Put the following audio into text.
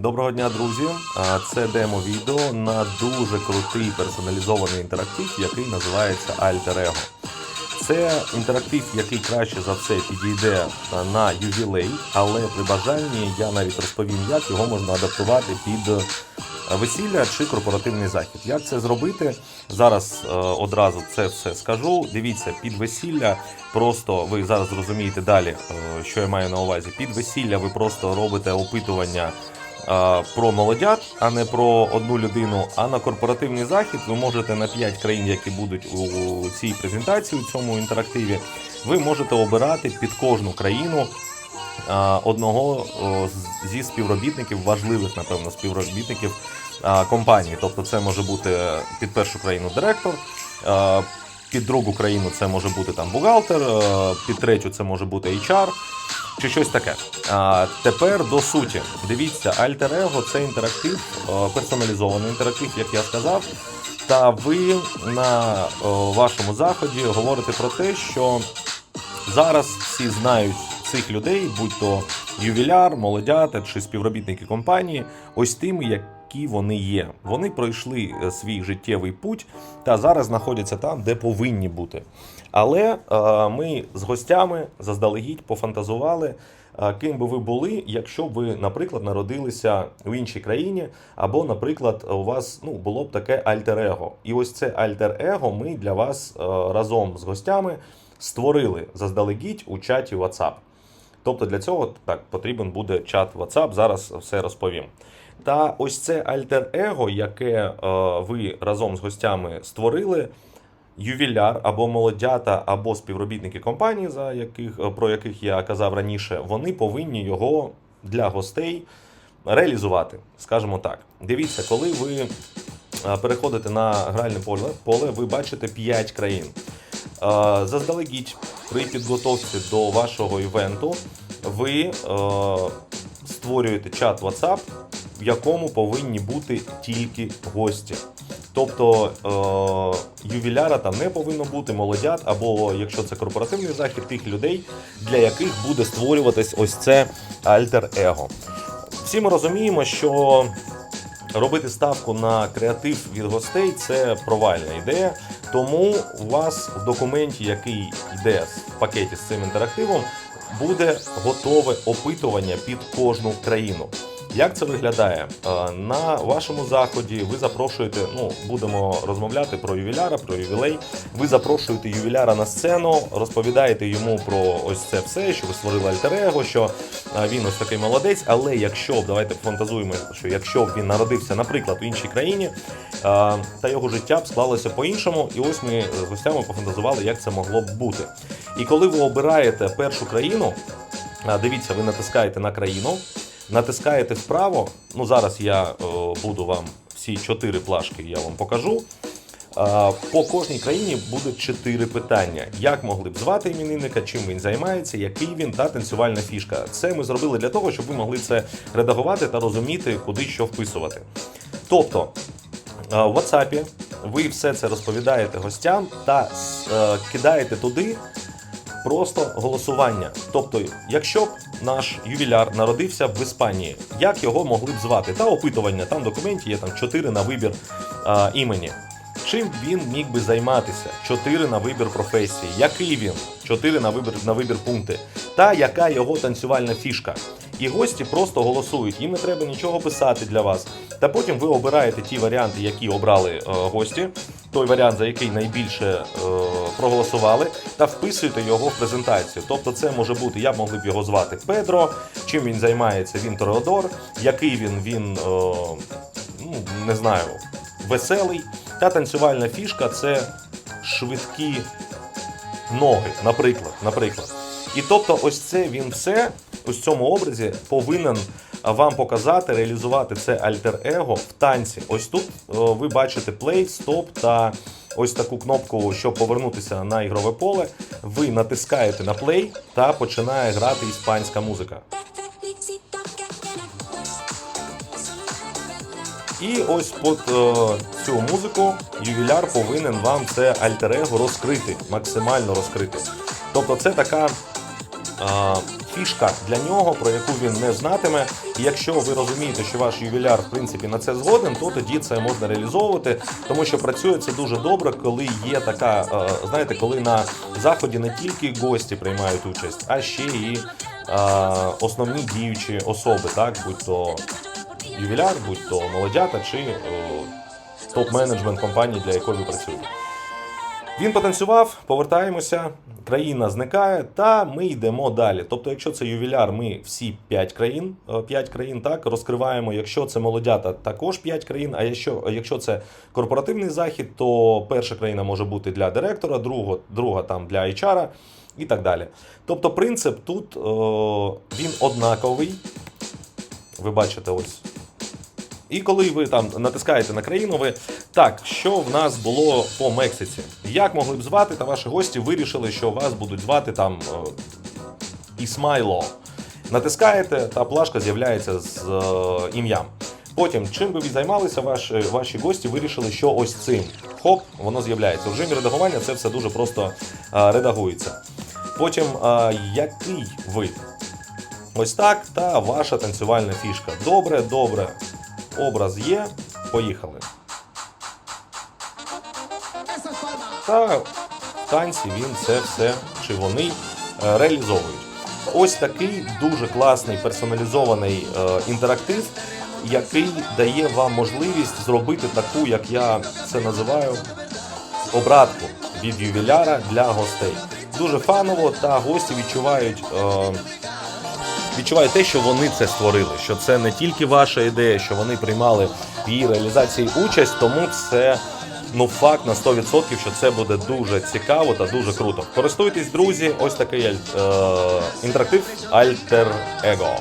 Доброго дня, друзі! Це демо-відео на дуже крутий персоналізований інтерактив, який називається Alter Ego. Це інтерактив, який краще за все підійде на ювілей, але при бажанні я навіть розповім, як його можна адаптувати під весілля чи корпоративний захід. Як це зробити? Зараз одразу це все скажу. Дивіться, під весілля просто ви зараз зрозумієте далі, що я маю на увазі. Під весілля ви просто робите опитування про молодят, а не про одну людину. А на корпоративний захід ви можете на 5 країн, які будуть у, цій презентації, у цьому інтерактиві, ви можете обирати під кожну країну. Одного зі співробітників, важливих, напевно, співробітників компанії. Тобто, це може бути під першу країну директор, під другу країну це може бути там бухгалтер, під третю це може бути HR чи щось таке. А, тепер до суті. Дивіться, Ego – це інтерактив, е, персоналізований інтерактив, як я сказав. Та ви на е, вашому заході говорите про те, що зараз всі знають цих людей, будь то ювіляр, молодята чи співробітники компанії, ось тими, які вони є. Вони пройшли е, свій життєвий путь та зараз знаходяться там, де повинні бути. Але е, ми з гостями заздалегідь пофантазували. е, Ким би ви були, якщо б ви, наприклад, народилися в іншій країні, або, наприклад, у вас ну, було б таке альтер-его. І ось це альтер-его ми для вас разом з гостями створили заздалегідь у чаті WhatsApp. Тобто для цього так потрібен буде чат WhatsApp, зараз все розповім. Та ось це альтер-его, яке е, ви разом з гостями створили, ювіляр або молодята, або співробітники компанії, за яких, е, про яких я казав раніше, вони повинні його для гостей реалізувати, скажімо так. Дивіться, коли ви е, переходите на гральне поле, поле ви бачите 5 країн. Заздалегідь при підготовці до вашого івенту ви створюєте чат WhatsApp, в якому повинні бути тільки гості. Тобто е, ювіляра там не повинно бути, молодят, або якщо це корпоративний захід, тих людей, для яких буде створюватись ось це альтер-его. Всі ми розуміємо, що робити ставку на креатив від гостей це провальна ідея. Тому у вас в документі, який йде в пакеті з цим інтерактивом, буде готове опитування під кожну країну. Як це виглядає? Е, На вашому заході ви запрошуєте, ну будемо розмовляти про ювіляра, про ювілей. Ви запрошуєте ювіляра на сцену, розповідаєте йому про ось це все, що ви створили альтер-его, що е, він ось такий молодець. Але якщо б, давайте фантазуємо, що якщо б він народився, наприклад, в іншій країні, е, та його життя б склалося по-іншому, і ось ми з гостями пофантазували, як це могло б бути. І коли ви обираєте першу країну, Дивіться, ви натискаєте на країну, натискаєте вправо. Ну зараз я е, буду вам всі чотири плашки, я вам покажу. А, По кожній країні буде чотири питання: як могли б звати іменинника, чим він займається, який він та танцювальна фішка. Це ми зробили для того, щоб ви могли це редагувати та розуміти, куди що вписувати. Тобто е, в WhatsApp ви все це розповідаєте гостям та е, кидаєте туди просто голосування. Тобто, якщо б наш ювіляр народився в Іспанії, як його могли б звати? Та опитування, там в документі є там 4 на вибір а, імені. Чим він міг би займатися? Чотири на вибір професії. Який він? Чотири на вибір на вибір пункти. Та яка його танцювальна фішка. І гості просто голосують. Їм не треба нічого писати для вас. Та потім ви обираєте ті варіанти, які обрали е, гості, той варіант, за який найбільше е, проголосували, та вписуєте його в презентацію. Тобто, це може бути, я б могли б його звати Педро, чим він займається, він Тореодор, який він, він е, ну, не знаю, веселий. Та танцювальна фішка це швидкі ноги, наприклад. наприклад. І тобто, ось це він все ось цьому образі повинен вам показати, реалізувати це альтер-его в танці. Ось тут о, ви бачите play, стоп та ось таку кнопку, щоб повернутися на ігрове поле. Ви натискаєте на play та починає грати іспанська музика. І ось під е, цю музику ювіляр повинен вам це альтер-его розкрити, максимально розкрити. Тобто це така фішка для нього, про яку він не знатиме. І якщо ви розумієте, що ваш ювіляр в принципі на це згоден, то тоді це можна реалізовувати, тому що працює це дуже добре, коли є така, е, знаєте, коли на заході не тільки гості приймають участь, а ще і е, основні діючі особи, так будь то ювіляр, будь то молодята чи е, топ-менеджмент компанії, для якої ви працюєте. Він потанцював, повертаємося, країна зникає, та ми йдемо далі. Тобто, якщо це ювіляр, ми всі 5 країн, 5 країн так розкриваємо. Якщо це молодята, також 5 країн. А якщо, якщо це корпоративний захід, то перша країна може бути для директора, друга, друга там для HR і так далі. Тобто, принцип тут е, він однаковий. Ви бачите ось і коли ви там натискаєте на країну, ви так, що в нас було по Мексиці? Як могли б звати, та ваші гості вирішили, що вас будуть звати там е, Ісмайло. Натискаєте, та плашка з'являється з е, ім'ям. Потім, чим би ви займалися, ваші, ваші гості вирішили, що ось цим. Хоп, воно з'являється. В режимі редагування це все дуже просто е, редагується. Потім, е, який вид? Ось так, та ваша танцювальна фішка. Добре, добре. Образ є, поїхали. Та в танці він це все чи вони е, реалізовують. Ось такий дуже класний персоналізований е, інтерактив, який дає вам можливість зробити таку, як я це називаю, обратку від ювіляра для гостей. Дуже фаново, та гості відчувають. Е, відчувають те, що вони це створили, що це не тільки ваша ідея, що вони приймали в її реалізації участь, тому це ну факт на 100%, що це буде дуже цікаво та дуже круто. Користуйтесь, друзі, ось такий е, інтерактив Альтер Ego.